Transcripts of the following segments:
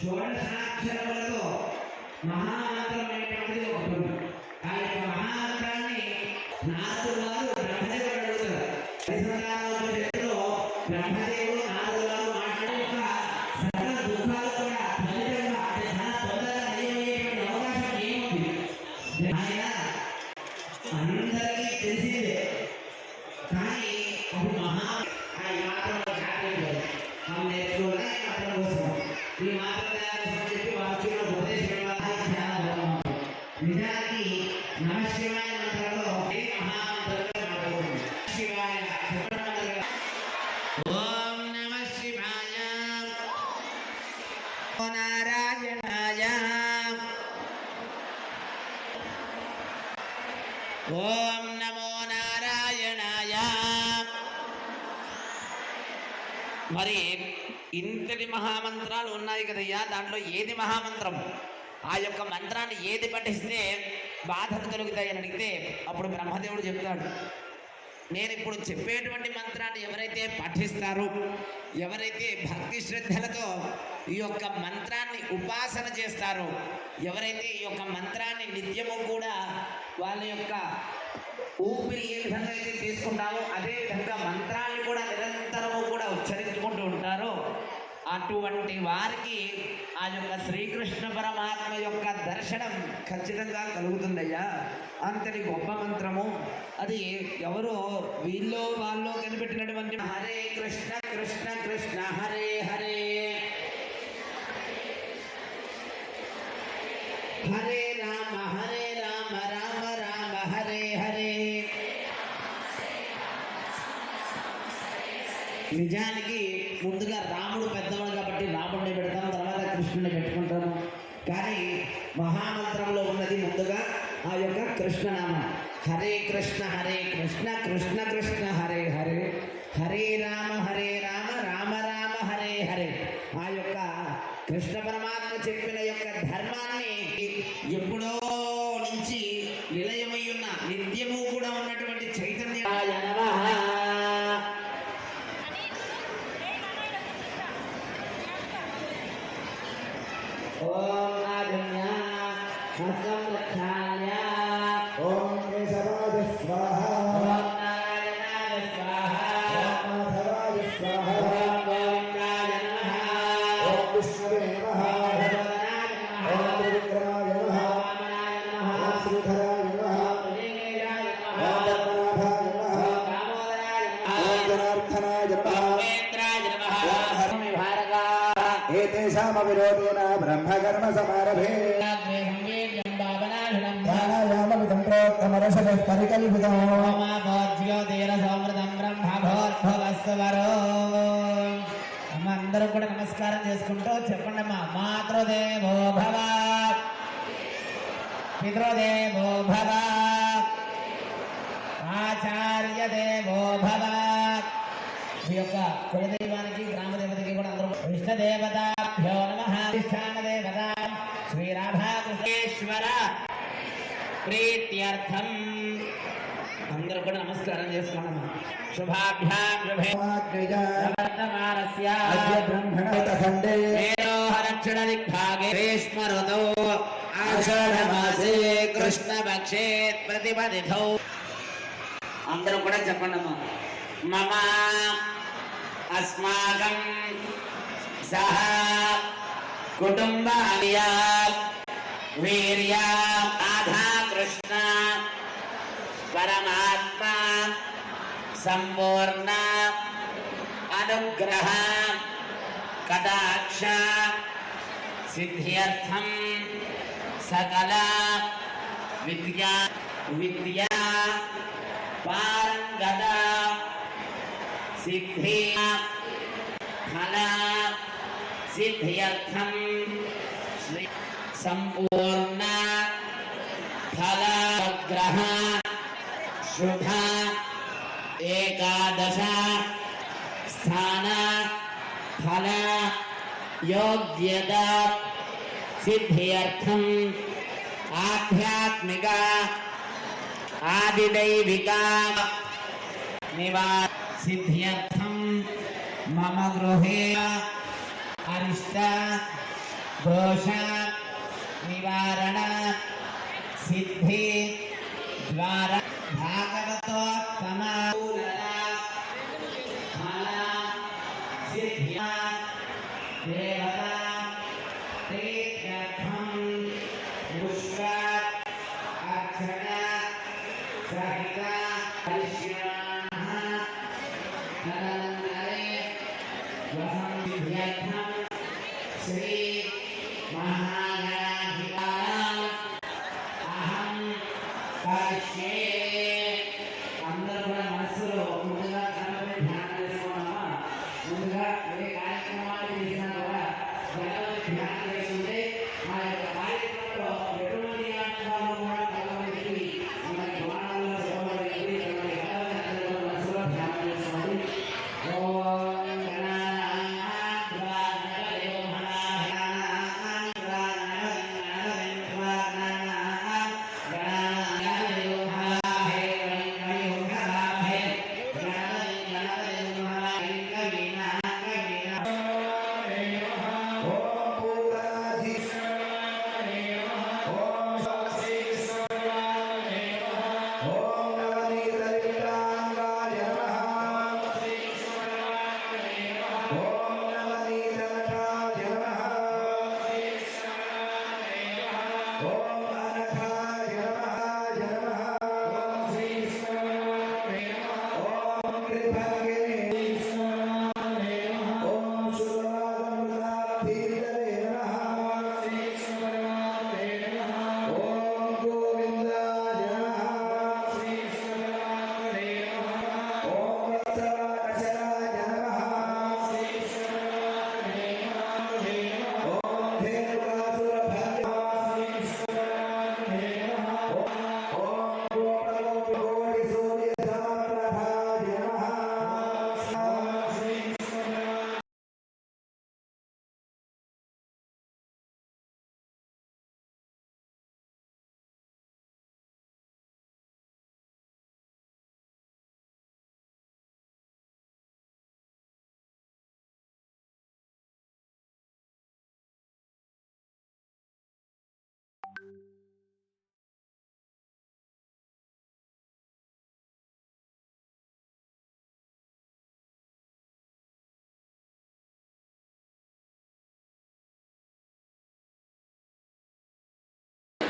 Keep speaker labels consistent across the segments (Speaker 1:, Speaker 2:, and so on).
Speaker 1: షోడశాక్షరములతో మహామంత్రం అనేటువంటిది ఒకటి ఆ యొక్క మహామంత్రాన్ని నారదుడు వారు బ్రహ్మదేవుడు అడుగుతారు. పరిసరాలలో బ్రహ్మదేవుడు నారదుడు ఓం నమో నారాయణాయ. మరి ఇంతటి మహామంత్రాలు ఉన్నాయి కదయ్యా దాంట్లో ఏది మహామంత్రం? ఆ యొక్క మంత్రాన్ని ఏది పఠిస్తే బాధలు కలుగుతాయి అని అడిగితే అప్పుడు బ్రహ్మదేవుడు చెప్తాడు నేను ఇప్పుడు చెప్పేటువంటి మంత్రాన్ని ఎవరైతే పఠిస్తారో ఎవరైతే భక్తి శ్రద్ధలతో ఈ యొక్క మంత్రాన్ని ఉపాసన చేస్తారో ఎవరైతే ఈ యొక్క మంత్రాన్ని నిత్యము కూడా వాళ్ళ యొక్క ఊపిరి ఏ విధంగా అయితే తీసుకుంటామో అదే విధంగా మంత్రాన్ని కూడా నిరంతరము కూడా ఉచ్చరించుకుంటూ ఉంటారో అటువంటి వారికి ఆ యొక్క శ్రీకృష్ణ పరమాత్మ యొక్క దర్శనం ఖచ్చితంగా కలుగుతుందయ్యా. అంతటి గొప్ప మంత్రము. అది ఎవరో వీళ్ళు వాళ్ళు కనిపెట్టినటువంటి హరే కృష్ణ కృష్ణ కృష్ణ హరే హరే హరే నిజానికి ముందుగా రాముడు పెద్దవాడు కాబట్టి రాముడిని పెడతాం తర్వాత కృష్ణుని పెట్టుకుంటాము కానీ మహామంత్రంలో ఉన్నది ముందుగా ఆ యొక్క కృష్ణనామం. హరే కృష్ణ హరే కృష్ణ కృష్ణ కృష్ణ హరే హరే. హరే రామ హరే రామ రామ రామ హరే హరే. ఆ యొక్క కృష్ణ పరమాత్మ చెప్పిన యొక్క ధర్మాన్ని అందరూ కూడా నమస్కారం చేసుకుంటూ చెప్పండి అమ్మా మాతృదేవో భవ. పితృదేవో భవ. ఆచార్య దేవో భవ. మీ యొక్క కులదైవానికి గ్రామదేవతకి కూడా అందరూ ఇష్టదేవతాభ్యో నమ. అధిష్టాన దేవత శ్రీరాధాకృష్ణేశ్వర ప్రీత్యర్థం. అందరూ కూడా నమస్కారం చేసుకోండి. శుభాభ్యాం శుభే
Speaker 2: వాగ్నిజ
Speaker 1: వర్తమానస్య
Speaker 2: అద్య బ్రహ్మణత ఖండే
Speaker 1: మేరోహరక్షణ దిగ్భాగే గ్రీష్మ ఋతౌ ఆషాఢమాసే కృష్ణపక్షే ప్రతిపదిథౌ. అందరూ కూడా చెప్పండి మమ అస్మాకం సహ కుటుంబాయ వీర్య సంపూర్ణ అనుగ్రహ కటాక్ష సిద్ధ్యర్థం సకల విద్యా విద్యా పారంగత సిద్ధి ఫల సిద్ధ్యర్థం శ్రీ సంపూర్ణ ఫల గ్రహ శుభ एकादश, स्थान, फल, योग्यता सिद्ध्यर्थम आध्यात्मिका, आदिदैविका, निवास, सिद्ध्यर्थम, मम गृह, अरिष्ट, दोष, निवारण, सिद्धि, द्वारा। భాగవతోత్తమ
Speaker 2: తన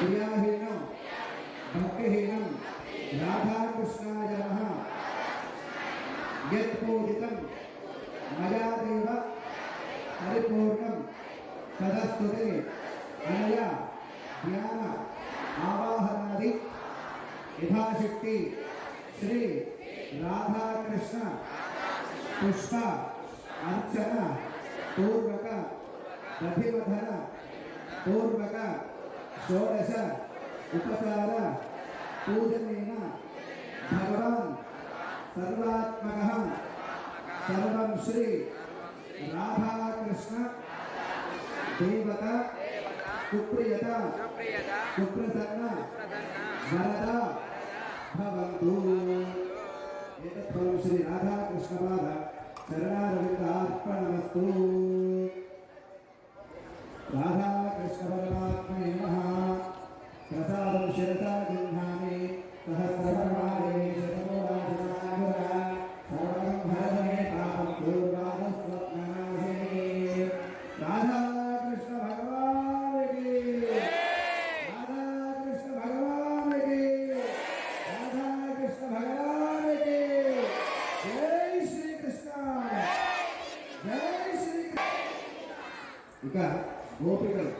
Speaker 2: क्रियाहीनं भक्तिहीनं राधाकृष्णाय नमः। यत्पूजितं मया देव परिपूर्णं तदस्तुते। अनया। ज्ञान। आवाहनादि। यथाशक्ति। श्री राधाकृष्ण। पुष्प। अर्चना। पूर्वक। प्रतिवधन पूर्वक। షోడశ ఉపచార పూజనేన భగవాన్ సర్వాత్మక సర్వం శ్రీ రాధాకృష్ణ దేవత సుప్రియత సుప్రసన్న వరద భవంతు. ఏతత్ ఫలం శ్రీ రాధాకృష్ణపాద చరణారవిందార్పణమస్తు. రాధాకృష్ణ పరమాత్మనే నమః. ప్రసాదం శిరసా గృహామి సహస్రపరమాదే శతమోరాజనాంగుర సర్వం భరతమే పాపం పూర్వాదస్వప్ననాశిని రాధాకృష్ణ భగవానికి రాధాకృష్ణ భగవానికి రాధాకృష్ణ భగవానికి జై శ్రీకృష్ణ జై శ్రీకృష్ణ ఇక గోపికలు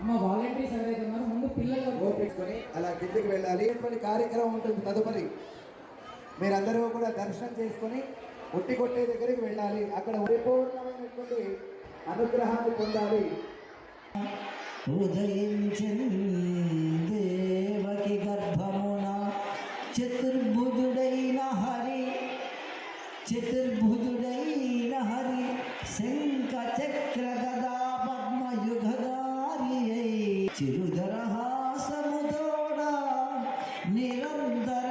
Speaker 3: అమ్మ వాలంటీర్స్ ఎవరైతే ఉన్నారో ముందు పిల్లలు
Speaker 2: ఓపించుకొని అలా కిందికి వెళ్ళాలి ఇటువంటి కార్యక్రమం ఉంటుంది తదుపరి మీరందరూ కూడా దర్శనం చేసుకొని ఉట్టి కొట్టే దగ్గరికి వెళ్ళాలి అక్కడ పరిపూర్ణమైనటువంటి ఆశీర్వాదాలు పొందాలి.
Speaker 4: ఉదయించింది దేవకి గర్భమున చతుర్భుజుడైన హరి చతుర్భుజుడైన హరి శంఖ చక్ర గదా పద్మయుగదారి చిరుధరహాసముతోడ నిరంతర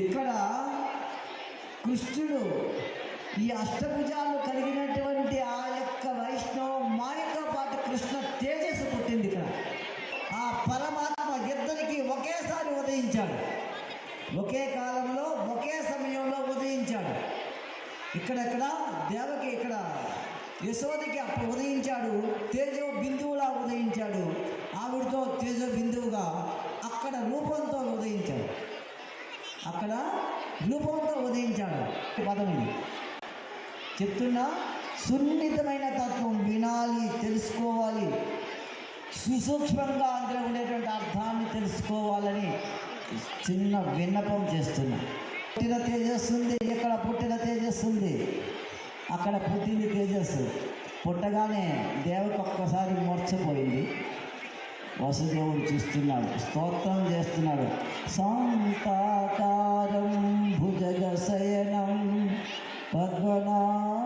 Speaker 4: ఇక్కడ కృష్ణుడు ఈ అష్టభుజాలు కలిగినటువంటి ఆ యొక్క వైష్ణవ మాయతో పాటు కృష్ణ తేజస్సు పుట్టింది ఇక్కడ. ఆ పరమాత్మ ఇద్దరికి ఒకేసారి ఉదయించాడు. ఒకే కాలంలో ఒకే సమయంలో ఉదయించాడు. ఇక్కడెక్కడ? దేవకి ఇక్కడ యశోదకి అప్పుడు ఉదయించాడు. తేజో బిందువులా ఉదయించాడు. ఆవిడతో తేజో బిందువుగా అక్కడ రూపంతో ఉదయించాడు. అక్కడ రూపంతో ఉదయించాడు. పదం చెప్తున్నా సున్నితమైన తత్వం వినాలి తెలుసుకోవాలి. సుసూక్ష్మంగా అందులో ఉండేటువంటి అర్థాన్ని తెలుసుకోవాలని చిన్న విన్నపం చేస్తున్నా. పుట్టిన తేజస్సు ఉంది ఇక్కడ పుట్టిన తేజస్సు ఉంది అక్కడ పుట్టింది తేజస్సు. పుట్టగానే దేవకి ఒక్కసారి మూర్చపోయింది వసుదేవుడు చూస్తున్నాడు. స్తోత్రం చేస్తున్నాడు. సంతాకారం భుజగ శయనం పద్మనా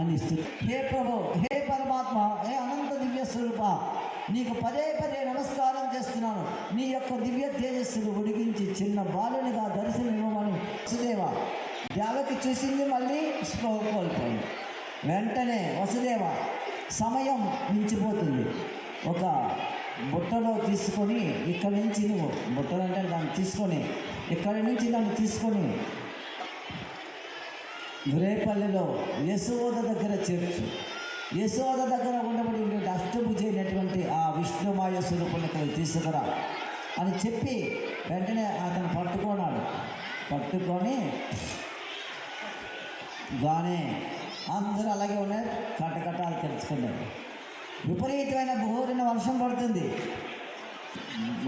Speaker 4: అని హే ప్రభు హే పరమాత్మ హే అనంత దివ్య స్వరూప నీకు పదే పదే నమస్కారం చేస్తున్నాను. నీ యొక్క దివ్య తేజస్సును ఉడిగించి చిన్న బాలునిగా దర్శనం ఇవ్వమని వసుదేవ దేవకి చూసింది మళ్ళీ స్పృహ కోల్పోయింది. వెంటనే వసుదేవ సమయం మించిపోతుంది. ఒక బుట్టలో తీసుకొని ఇక్కడి నుంచి నువ్వు బుట్టలు అంటే దాన్ని తీసుకొని ఇక్కడి నుంచి దాన్ని తీసుకొని రేపల్లిలో యశోద దగ్గర చేర్చు. యశోద దగ్గర ఉండబడి అష్టభుజి చేయనటువంటి ఆ విష్ణుమాయ స్వరూపుని ఇక్కడ తీసుకురా అని చెప్పి వెంటనే అతను పట్టుకున్నాడు. పట్టుకొని గానే అందరూ అలాగే ఉన్నారు కట్టకట్టాలు తెలుసుకున్నారు విపరీతమైన బోరిన వర్షం పడుతుంది.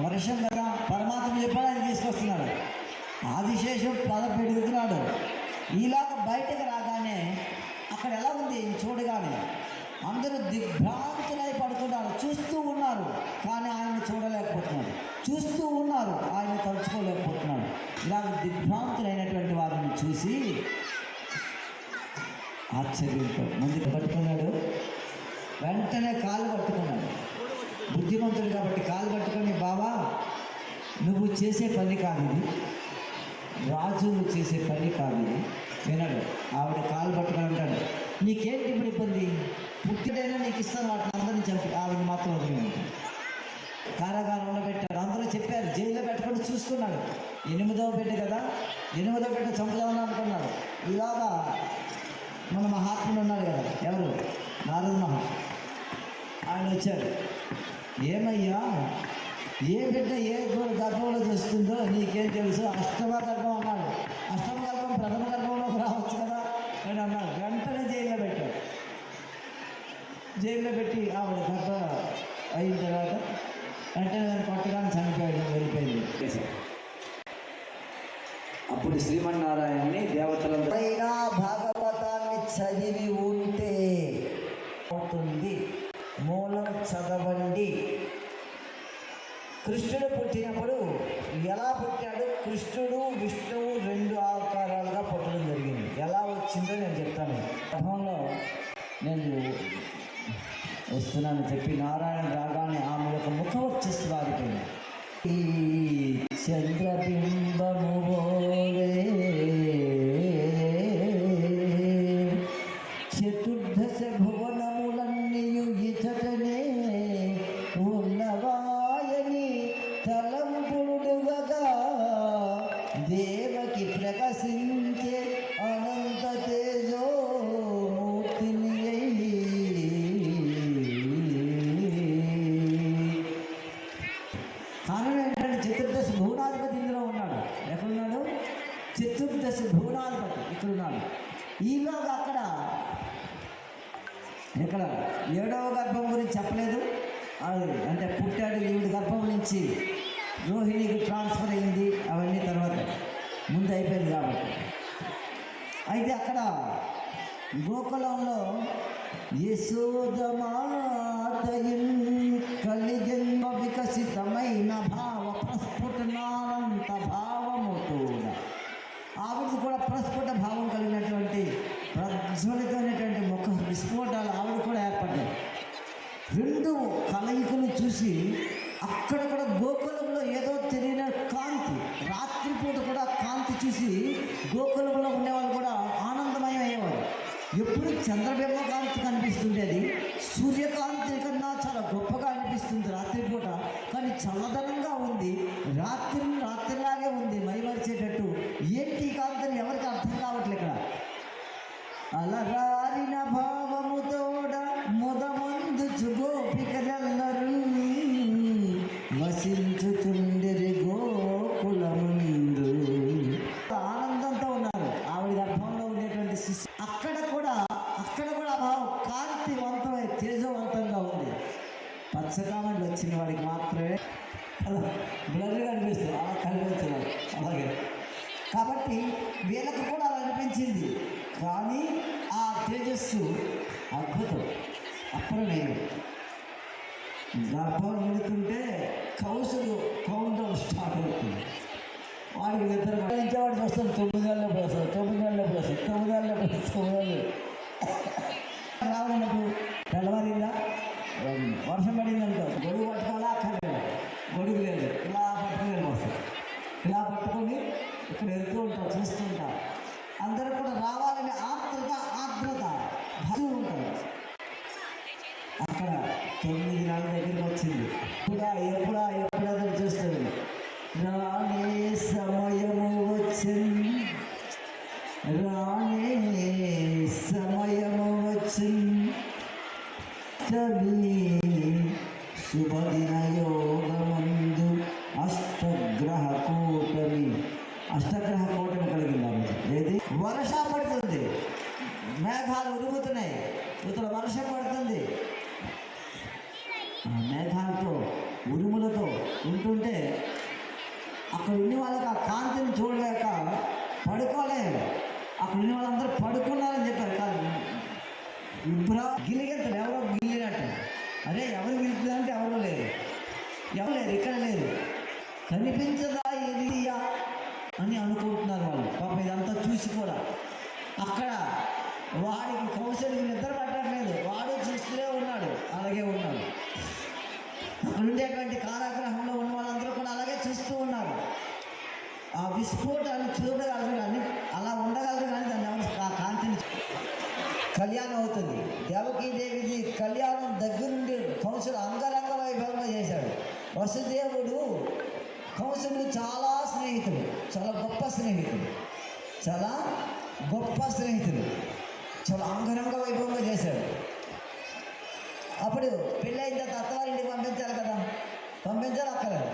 Speaker 4: వర్షం కదా పరమాత్మ చెప్పాడు ఆయన తీసుకొస్తున్నాడు. ఆదిశేషం పద పెడుగుతున్నాడు ఈలాగా బయటకు రాగానే అక్కడ ఎలా ఉంది? చూడగానే అందరూ దిగ్భ్రాంతులై పడుతున్నారు చూస్తూ ఉన్నారు కానీ ఆయన చూడలేకపోతున్నారు. చూస్తూ ఉన్నారు ఆయన తలుచుకోలేకపోతున్నారు. ఇలాగ దిగ్భ్రాంతులైనటువంటి వారిని చూసి ఆశ్చర్యంతో ముందుకు పట్టుకున్నాడు. వెంటనే కాలు పట్టుకున్నాడు. బుద్ధిమంతుడు కాబట్టి కాలు పట్టుకొని బావా నువ్వు చేసే పని కాదు ఇది రాజులు చేసే పని కాదు. వినడు. ఆవిడ కాలు పట్టుకొని అంటాడు నీకేంటి ఇప్పుడు ఇబ్బంది? పుట్టిడైనా నీకు ఇస్తాను వాటిని అందరినీ చంపి. ఆవిడ మాత్రం వదిలింది కారాగారంలో పెట్టాడు అందరూ చెప్పారు జైల్లో పెట్టకుండా చూసుకున్నాడు. ఎనిమిదవ బిడ్డ కదా. ఎనిమిదవ బిడ్డ చంపుదామని అనుకున్నాడు. ఇలాగా మన మహాత్ముడు ఉన్నాడు కదా ఎవరు? నారద మహా ఆయన వచ్చాడు ఏమయ్యా? ఏ బిడ్డ ఏ గర్భంలో చేస్తుందో నీకేం తెలుసు? అష్టమ గర్భం అన్నాడు. అష్టమ గర్భం ప్రథమ గర్భంలోకి రావచ్చు కదా అని అన్నాడు. వెంటనే జైల్లో పెట్టాడు. జైల్లో పెట్టి ఆవిడ గర్భ అయిన తర్వాత వెంటనే దాన్ని కొట్టగానే చనిపోయాడు వెళ్ళిపోయింది. అప్పుడు శ్రీమన్నారాయణని దేవతలందరూ అయినా భాగవతాన్ని చదివి ఉంటే అవుతుంది. మూలం చదవండి. కృష్ణుడు పుట్టినప్పుడు ఎలా పుట్టాడు? కృష్ణుడు విష్ణువు రెండు ఆకారాలుగా పుట్టడం జరిగింది. ఎలా వచ్చిందో నేను చెప్తాను. గర్భంలో నేను వస్తున్నాను చెప్పి నారాయణ రాగానే ఆమె యొక్క ముఖం వచ్చేసి వారిపోయింది ఈ చంద్రబింబము భువనాధిపతి ఈలోగా అక్కడ ఇక్కడ ఏడవ గర్భం గురించి చెప్పలేదు. అంటే పుట్టాడు ఈవిడ గర్భం నుంచి రోహిణికి ట్రాన్స్ఫర్ అయింది. అవన్నీ తర్వాత ముందు అయిపోయింది కాబట్టి. అయితే అక్కడ గోకులంలో యశోదమాతయిన్ కలిజన్మ వికసితమైన భావ ప్రస్ఫుటనానంత భావముతో ఆవిడ కూడా ప్రస్ఫుట భావం ప్రజ్వలితమైనటువంటి ముఖం విస్ఫోటాలు ఆవిడ కూడా ఏర్పడ్డాయి. రెండు కలయికలు చూసి అక్కడక్కడ గోకులంలో ఏదో తెలియని కాంతి రాత్రిపూట కూడా కాంతి చూసి గోకులంలో ఉండేవాళ్ళు కూడా ఆనందమయం అయ్యేవారు. ఎప్పుడు చంద్రబింబ కాంతి కనిపిస్తుండేది. సూర్యకాంతి కన్నా చాలా గొప్పగా అనిపిస్తుంది రాత్రిపూట. కానీ చల్లదనం గర్భం నిండుతుంటే కౌసులు కౌంటర్ స్టార్ట్ అవుతుంది. వాడికి నిద్ర పట్టించేవాడికి వస్తాడు తొమ్మిది నెలల ఎప్పుడు తొమ్మిది నెలల ఎప్పుడు తొమ్మిది నెలల ఎప్పుడు తొమ్మిది నెలలు తెల్లవారిందా వర్షం పడిందనుకో గొడుగు పట్టుకోవాలా? అక్కర్లేదు గొడుగు లేదు. ఇలా పట్టుకుని వెళ్ళిపోతాం ఇలా పట్టుకొని ఇక్కడ వెళ్తూ ఉంటాం చూస్తుంటాం అందరూ కూడా రావాలనే ఆత్రత ఆర్ద్రత భయం ఉంటుంది తొమ్మిది నాలుగు దగ్గరికి వచ్చింది. కూడా ఎప్పుడా ఎప్పుడా చూస్తుంది రానే సమయము వచ్చింది. రానే సమయము వచ్చింది. కవి శుభదిన యోగమందు అష్టగ్రహ కూటమి. అష్టగ్రహ కూటమి కలిగింది ఆ ఏది? వర్షం పడుతుంది. మేఘాలు ఉరుగుతున్నాయి ఇతర వర్షం ఉంటుంటే అక్కడ ఉన్న వాళ్ళకి ఆ కాంతిని చూడలేక పడుకోలేదు అక్కడ ఉన్న వాళ్ళందరూ పడుకున్నారని చెప్పారు. కాదు ఇప్పుడు గిలిగెత్తారు ఎవరో గిల్లినట్టు. అదే ఎవరు గిలుతుందంటే ఎవరు లేరు. ఎవరు లేరు ఇక్కడ లేరు. కనిపించదా ఏదియా అని అనుకుంటున్నారు వాళ్ళు. పాప ఇదంతా చూసి కూడా అక్కడ వాడికి కౌశలికి నిద్ర పట్టట్లేదు. వాడు చూస్తూనే ఉన్నాడు. అలాగే ఉన్నాడు. ఉండేటువంటి కారాగ్రహంలో ఉన్న వాళ్ళందరూ కూడా అలాగే చూస్తూ ఉన్నారు. ఆ విస్ఫోటాన్ని చూడగలరు కానీ అలా ఉండగలరు కానీ దాన్ని ఎవరు కాంతిని కళ్యాణం అవుతుంది. దేవకీదేవికి కళ్యాణం దగ్గరుండి కంసుడు అంగరంగ వైభవంగా చేశాడు. వసుదేవుడు కంసుడు చాలా స్నేహితుడు చాలా గొప్ప స్నేహితుడు చాలా గొప్ప స్నేహితుడు చాలా అంగరంగ వైభవంగా చేశాడు. అప్పుడు పెళ్ళైన తర్వాత అత్తవారింటికి పంపించాలి కదా. పంపించాలి అక్కర్లేదు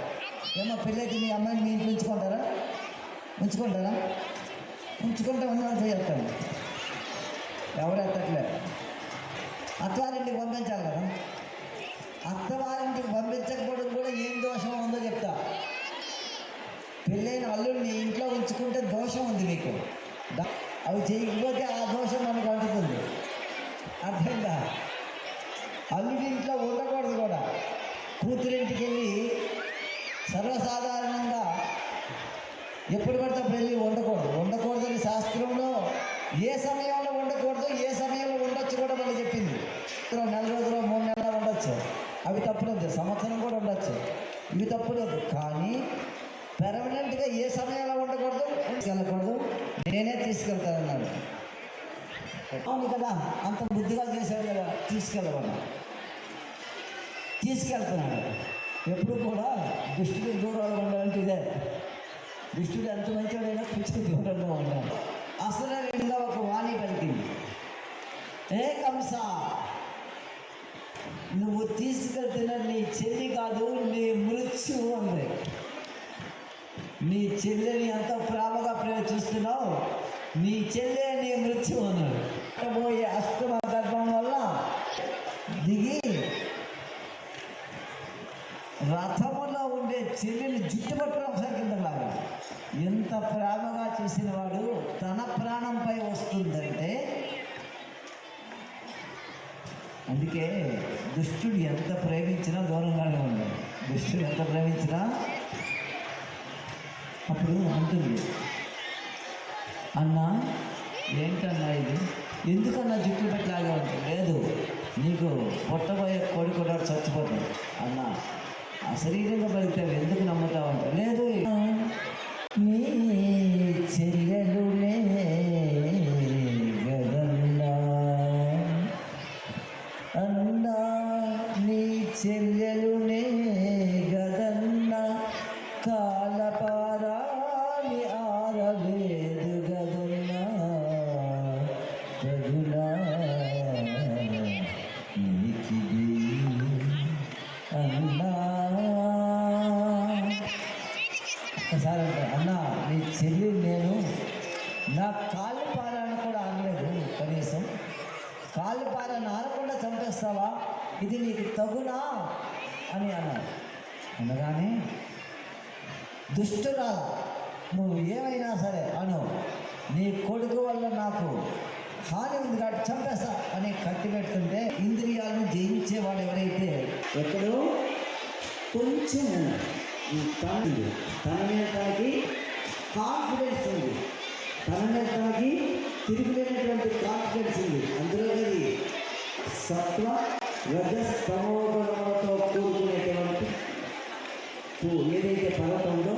Speaker 4: ఏమో పెళ్ళైతే మీ అమ్మాయిని మీ ఇంట్లో ఉంచుకుంటారా ఉంచుకుంటారా? ఉంచుకుంటే ఉన్నాను చెప్తాను ఎవరు ఎత్తట్లేదు అత్తవారింటికి పంపించాలి కదా. అత్తవారింటికి పంపించకపోవడం కూడా ఏం దోషం ఉందో చెప్తా. పెళ్ళైన అల్లుడిని ఇంట్లో ఉంచుకుంటే దోషం ఉంది మీకు. అవి చేయకపోతే ఆ దోషం మనకు అంటుతుంది అర్థమైందా అల్లుడి ఇంట్లో ఉండకూడదు కూడా కూతురింటికి వెళ్ళి సర్వసాధారణంగా ఎప్పుడు పడితే అప్పుడు వెళ్ళి ఉండకూడదు ఉండకూడదని శాస్త్రంలో ఏ సమయంలో ఉండకూడదు ఏ సమయంలో ఉండొచ్చు కూడా మనం చెప్పింది. నెల రోజులు మూడు నెలలు ఉండొచ్చు. అవి తప్పులేదు సంవత్సరం కూడా ఉండొచ్చు. ఇవి తప్పులేదు. కానీ పెర్మనెంట్గా ఏ సమయంలో ఉండకూడదు వెళ్ళకూడదు నేనే తీసుకెళ్తానన్నాడు. అవును కదా అంత బుద్ధిగా చేశాడు కదా తీసుకెళ్ళమన్నా తీసుకెళ్తున్నాడు. ఎప్పుడు కూడా దుష్టుడు దూరంలో ఉండాలంటే ఇదే. దుష్టుడు ఎంత మంచివాడైనా పిచ్చి దూరంగా ఉండాలి. అసలు రెండుగా ఒక వాణి పలికింది. ఏ కంస నువ్వు తీసుకెళ్తున్న నీ చెల్లి కాదు నీ మృత్యు అంది. నీ చెల్లెని ఎంత ప్రేమగా ప్రేమ చూస్తున్నావు నీ చెల్లె నీ మృత్యు అన్నాడు. పోయే అష్టమ గర్భం వల్ల దిగి రథములో ఉండే చెల్లెని జుట్టు పట్టడం కింద లాగా ఎంత ప్రేమగా చేసిన వాడు తన ప్రాణంపై వస్తుందంటే? అందుకే దుష్టుడు ఎంత ప్రేమించినా దూరంగానే ఉండాలి దుష్టుడు ఎంత ప్రేమించినా? అప్పుడు అంటుంది అన్నా ఏంటన్నా ఇది? ఎందుకన్నా జుట్టు పెట్టలాగా ఉంటుంది లేదు నీకు పొట్టబోయే కోడి కూడా చచ్చిపోతాడు. అన్నా అశరీరంగా బలితావు నువ్వు సరే అను నీ కొడుకు వల్ల నాకు హాని ఉంది కాబట్టి చంపేస్తా అని కట్టి పెడుతుంటే ఇంద్రియాలను జయించేవాడు ఎవరైతే ఎక్కడో కొంచెం ఈ తన మీద తనకి కాన్ఫిడెన్స్ ఉంది. తన మీద తనకి తిరిగిపోయినటువంటి కాన్ఫిడెన్స్ ఉంది. అందులో అది సత్వ రజస్తమోగుణములతో కూడుకునేటువంటి ఏదైతే పర్వతం ఉందో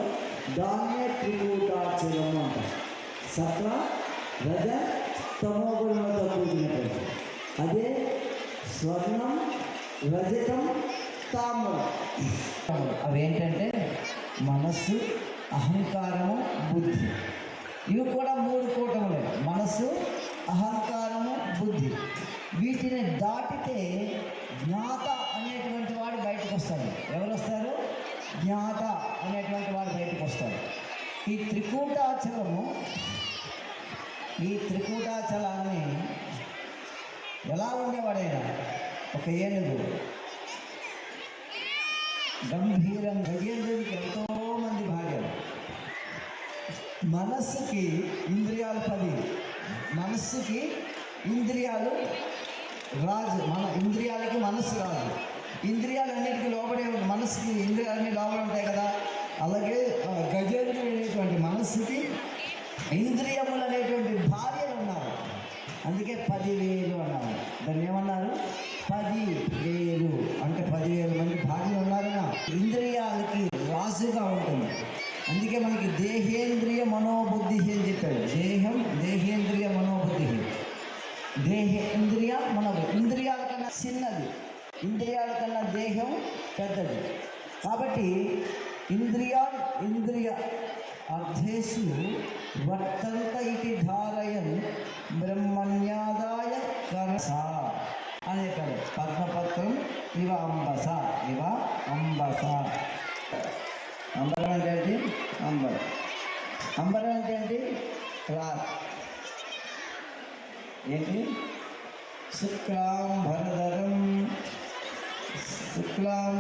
Speaker 4: దాన్నే త్రికూటాచలము అంటారు. సత్వ రజ తమోగుణంతో కూడుకునేటువంటి అదే స్వర్ణం రజతం తామరం. అవేంటంటే మనస్సు అహంకారము బుద్ధి. ఇవి కూడా మూడు కూటములే. మనస్సు అహంకారము బుద్ధి. వీటిని దాటితే జ్ఞాత అనేటువంటి వాడు బయటకు వస్తాడు. ఎవరు వస్తారు? జ్ఞాత అనేటువంటి వాడు బయటకు వస్తారు ఈ త్రికూటాచలము ఈ త్రికూటాచలాన్ని ఎలా ఉండేవాడైనా ఒక ఏనుగు గంభీరం గజేంద్రుడికి ఎంతో మంది భార్యలు. మనస్సుకి ఇంద్రియాలు పది మనస్సుకి ఇంద్రియాలు రాజు మన ఇంద్రియాలకి మనస్సు రాజు. ఇంద్రియాలు అన్నిటికీ లోపడే ఉంది ఇంద్రియాలన్నీ లోపల ఉంటాయి కదా. అలాగే గజేంద్రుడు అనేటువంటి మనస్సుకి ఇంద్రియములు అనేటువంటి భార్యలు ఉన్నారు. అందుకే పదివేలు అన్నారు. దాన్ని ఏమన్నారు? పది పెద్దది కాబట్టి ఇంద్రియా ఇంద్రియ అర్థేషు వర్తంత ఇది ధారయన్ బ్రహ్మణ్యాదాయ కరస అనే కదా పద్మపత్రం ఇవ అంబస ఇవ అంబస. అంబరం అంటే ఏంటి? అంబరం. అంబరం అంటే ఏంటి? క్లాత్ ఏంటి? శుక్లాం భరధరం శుక్లాం